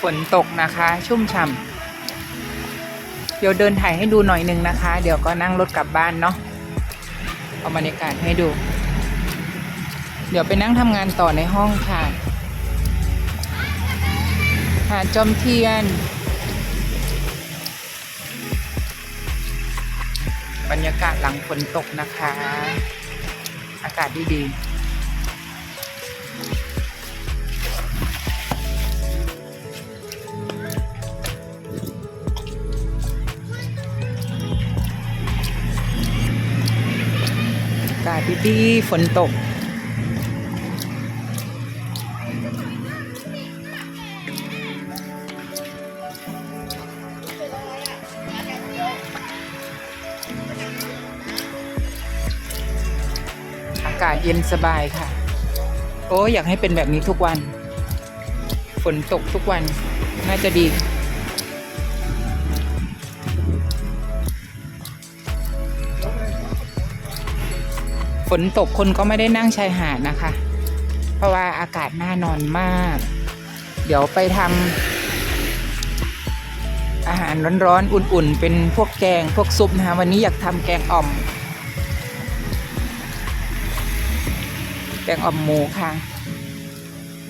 ฝนตกนะคะ ชุ่มฉ่ำเดี๋ยวเดินถ่ายให้ดูหน่อยนึงนะคะ เดี๋ยวก็นั่งรถกลับบ้านเนาะเอาบรรยากาศให้ดู เดี๋ยวไปนั่งทำงานต่อในห้องค่ะหาดจอมเทียน บรรยากาศหลังฝนตกนะคะ อากาศดีๆอากาศดีดีๆฝนตกากาศเย็นสบายค่ะ โอ้อยากให้เป็นแบบนี้ทุกวัน ฝนตกทุกวันน่าจะดี ฝนตกคนก็ไม่ได้นั่งชายหาดนะคะ เพราะว่าอากาศน่านอนมาก เดี๋ยวไปทำอาหารร้อนๆ อุ่นๆ เป็นพวกแกงพวกซุปนะคะ วันนี้อยากทำแกงอ่อม แกงอ่อมหมูค่ะ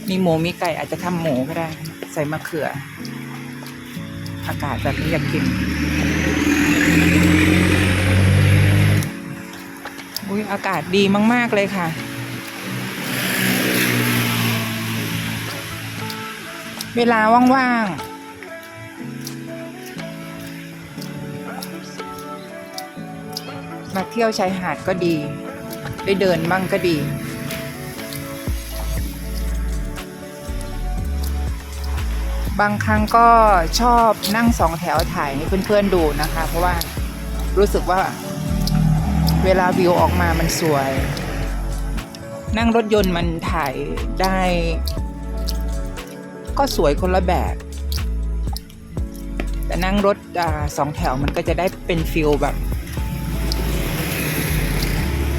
มีหมูมีไก่อาจจะทำหมูก็ได้ ใส่มะเขือ อากาศแบบนี้อยากกิน อุ้ยอากาศดีมาก ๆ เลยค่ะ เวลาว่างๆมาเที่ยวชายหาดก็ดีได้เดินบ้างก็ดี บางครั้งก็ชอบนั่งสองแถวถ่ายให้เพื่อนๆดูนะคะ เพราะว่ารู้สึกว่าเวลาวิวออกมามันสวย นั่งรถยนต์มันถ่ายได้ ก็สวยคนละแบบ แต่นั่งรถอสองแถวมันก็จะได้เป็นฟิลแบบ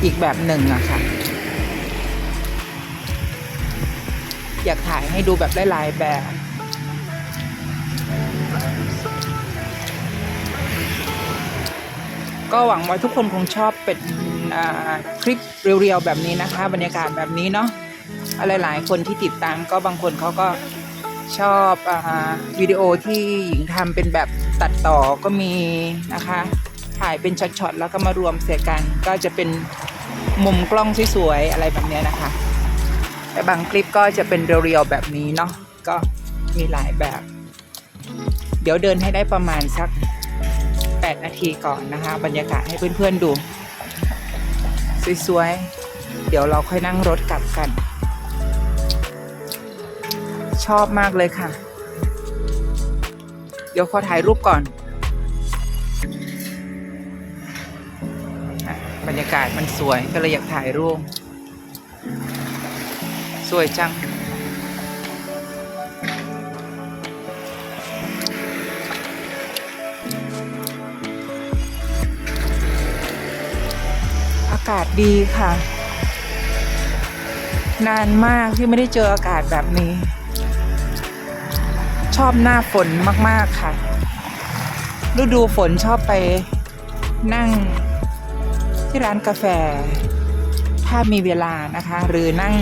อีกแบบหนึ่งอะค่ะ อยากถ่ายให้ดูแบบหลายๆแบบ ก็หวังว่าทุกคนคงชอบเป็นคลิปเรียวๆแบบนี้นะคะ บรรยากาศแบบนี้เนาะอะไรหลายๆคนที่ติดตามก็บางคนเขาก็ชอบอวิดีโอที่หญิงทำเป็นแบบตัดต่อก็มีนะคะ ถ่ายเป็นช็อตๆแล้วก็มารวมเสียกัน ก็จะเป็นมุมกล้องสวยๆอะไรแบบนี้นะคะ แต่บางคลิปก็จะเป็นเรียวๆแบบนี้เนาะก็มีหลายแบบ เดี๋ยวเดินให้ได้ประมาณสัก 8 นาทีก่อนนะคะ บรรยากาศให้เพื่อนๆดู สวยๆ เดี๋ยวเราค่อยนั่งรถกลับกัน ชอบมากเลยค่ะ เดี๋ยวขอถ่ายรูปก่อน บรรยากาศมันสวยก็เลยอยากถ่ายรูป สวยจังากาศดีค่ะ นานมากที่ไม่ได้เจออากาศแบบนี้ ชอบหน้าฝนมาก ๆ ค่ะ ฤดูฝนชอบไปนั่งที่ร้านกาแฟ ถ้ามีเวลานะคะ หรือนั่ง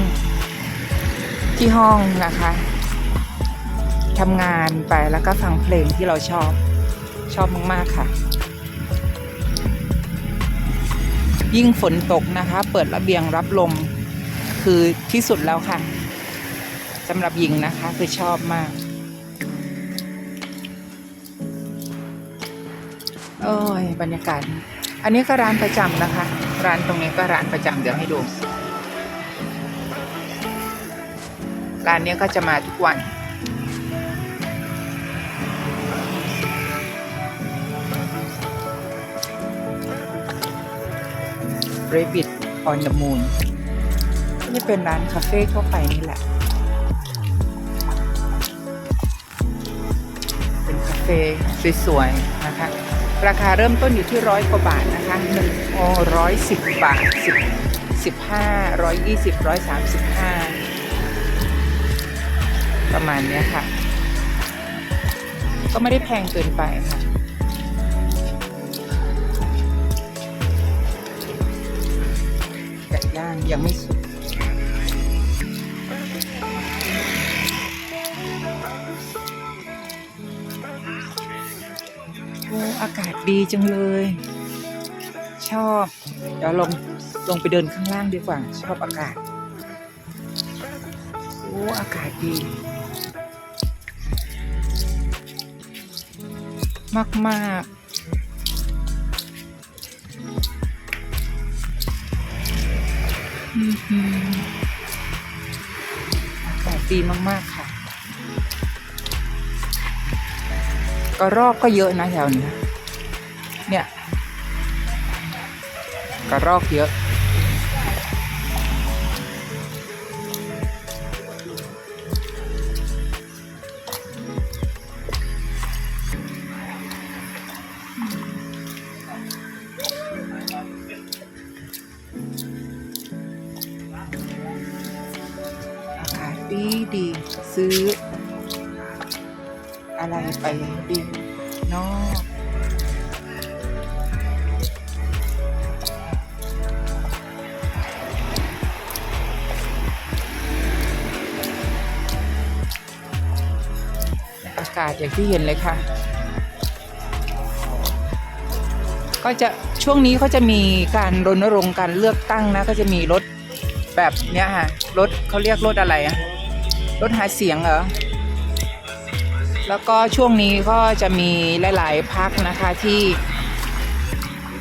ที่ห้องนะคะทำงานไปแล้วก็ฟังเพลงที่เราชอบชอบมาก ๆ ค่ะ ยิ่งฝนตกนะคะ เปิดระเบียงรับลมคือที่สุดแล้วค่ะสำหรับหญิงนะคะคือชอบมากโอ้ยบรรยากาศ อันนี้ก็ร้านประจำนะคะ ร้านตรงนี้ก็ร้านประจำเดี๋ยวให้ดู ร้านนี้ก็จะมาทุกวัน Rabbit on the Moon ก็จะเป็นร้านคาเฟ่ทั่วไปนี่แหละ เป็นคาเฟ่สวยๆ นะคะ ราคาเริ่มต้นอยู่ที่ร้อยกว่าบาทนะคะหนึ่งโอร้อยสิบบาทสิบสิบห้าร้อยยี่สิบร้อยสามสิบห้าประมาณเนี้ยค่ะ ก็ไม่ได้แพงเกินไปค่ะางยังไม่สุกโอ้อากาศดีจังเลย ชอบ เดี๋ยวลงลงไปเดินข้างล่างดีกว่า ชอบอากาศ โอ้อากาศดี มากมากๆ อื้อหืออากาศดีมาก ๆ ค่ะ กระรอกก็เยอะนะแถวนี้ เนี่ย กระรอกเยอะ ดีดีซื้อ อะไรไปดีเนาะอากาศอย่างที่เห็นเลยค่ะ ก็จะช่วงนี้เขาจะมีการรณรงค์การเลือกตั้งนะ ก็จะมีรถแบบเนี้ยค่ะรถเขาเรียกรถอะไรอะ รถหาเสียงเหรอ แล้วก็ช่วงนี้ก็จะมีหลาย ๆพักนะคะที่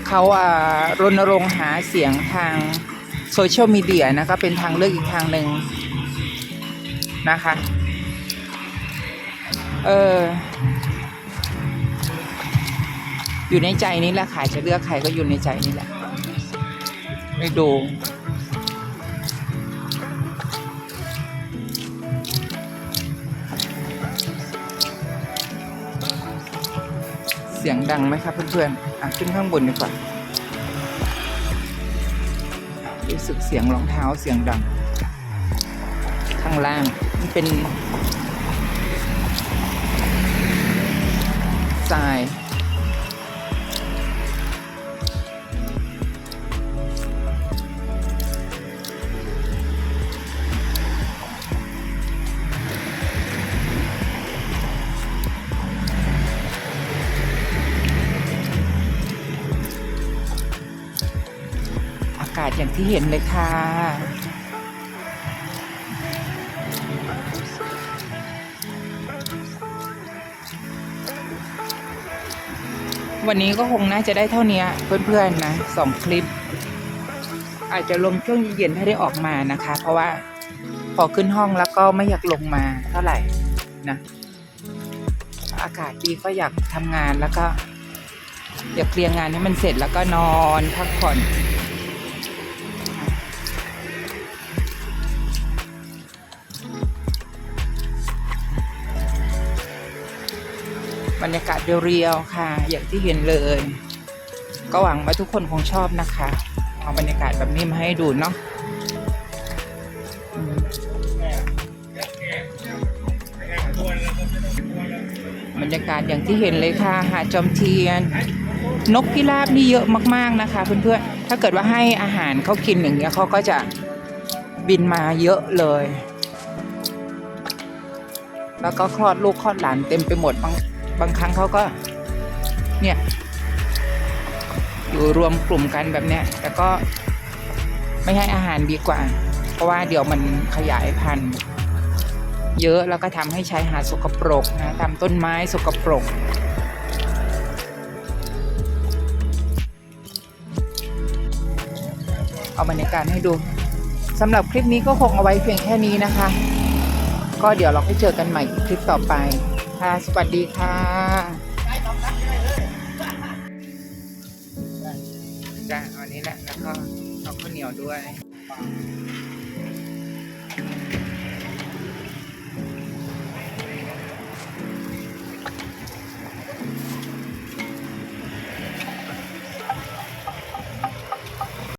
เขาอ่ารณรงค์หาเสียงทางโซเชียลมีเดียนะคะเป็นทางเลือกอีกทางหนึ่งนะคะ เออ อยู่ในใจนี้แหละค่ะจะเลือกใครก็อยู่ในใจนี่แหละ ไม่ดู สียงดังไหมครับเพื่อนๆอะขึ้นข้างบนดีกว่ารู้สึกเสียงรองเท้าเสียงดัง ข้างล่างมันเป็นทราย อากาศอย่างที่เห็นเลยค่ะ วันนี้ก็คงน่าจะได้เท่านี้เพื่อนๆนะสองคลิป อาจจะลงช่วงเย็นๆถ้ได้ออกมานะคะ เพราะว่าพอขึ้นห้องแล้วก็ไม่อยากลงมาเท่าไหร่นะ อากาศดีก็อยากทำงานแล้วก็อยากเคลียร์งานให้มันเสร็จแล้วก็นอนพักผ่อน บรรยากาศเรียวๆค่ะ อย่างที่เห็นเลย ก็หวังว่าทุกคนคงชอบนะคะเอาบรรยากาศแบบนี้มาให้ดูเนาะบรรยากาศอย่างที่เห็นเลยค่ะ หาดจอมเทียน นกพิราบนี่เยอะมากๆนะคะ เพื่อนๆ ถ้าเกิดว่าให้อาหารเขากินอย่างเงี้ยเขาก็จะบินมาเยอะเลย แล้วก็คลอดลูกคลอดหลานเต็มไปหมดบาง บางครั้งเขาก็เนี่ยอยู่รวมกลุ่มกันแบบเนี้ยแต่ก็ไม่ให้อาหารดีกว่า เพราะว่าเดี๋ยวมันขยายพันธุ์เยอะแล้วก็ทำให้ชายหาดสกปรกนะทำต้นไม้สกปรกเอาบรรยากาศให้ดูสำหรับคลิปนี้ก็คงเอาไว้เพียงแค่นี้นะคะ ก็เดี๋ยวเราไปเจอกันใหม่คลิปต่อไป ค่ะ สวัสดีค่ะจ้าวันนี้แหละ แล้วก็เอาข้าวเหนียวด้วย